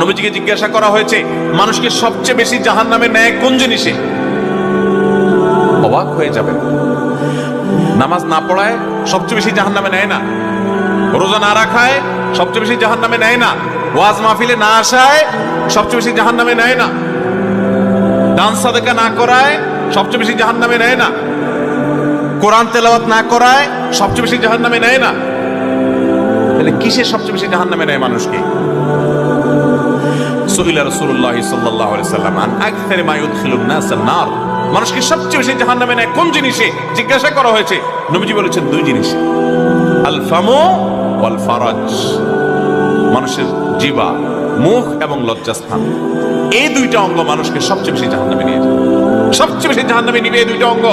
নবীজিকে জিজ্ঞাসা করা হয়েছে, মানুষকে সবচেয়ে বেশি জাহান নামে নেয় কোন জিনিসে? অবাক হয়ে যাবে। নামাজ না পড়ায় সবচেয়ে বেশি জাহান নামে নেয় না। রোজা না রাখায় সবচেয়ে বেশি জাহান নামে নেয় না। ওয়াজ মাহফিলে না আসায় সবচেয়ে বেশি জাহান নামে নেয় না। দান সাদেকা না করায় সবচেয়ে বেশি জাহান নামে নেয় না। কোরআন তেলাওয়াত না করায় সবচেয়ে বেশি জাহান নামে নেয় না। তাহলে কিসে সবচেয়ে বেশি জাহান নামে নেয় মানুষকে? মানুষকে সবচেয়ে বেশি জাহান্নামে নেয় কোন জিনিসে? জিজ্ঞাসা করা হয়েছে। নবীজি বলেছেন দুই জিনিস। মানুষের জিবা, মুখ এবং লজ্জাস্থান। এই দুইটা অঙ্গ মানুষকে সবচেয়ে বেশি জাহান্নামে নিয়ে সবচেয়ে বেশি জাহান্নামে নিবে এই দুইটা অঙ্গ।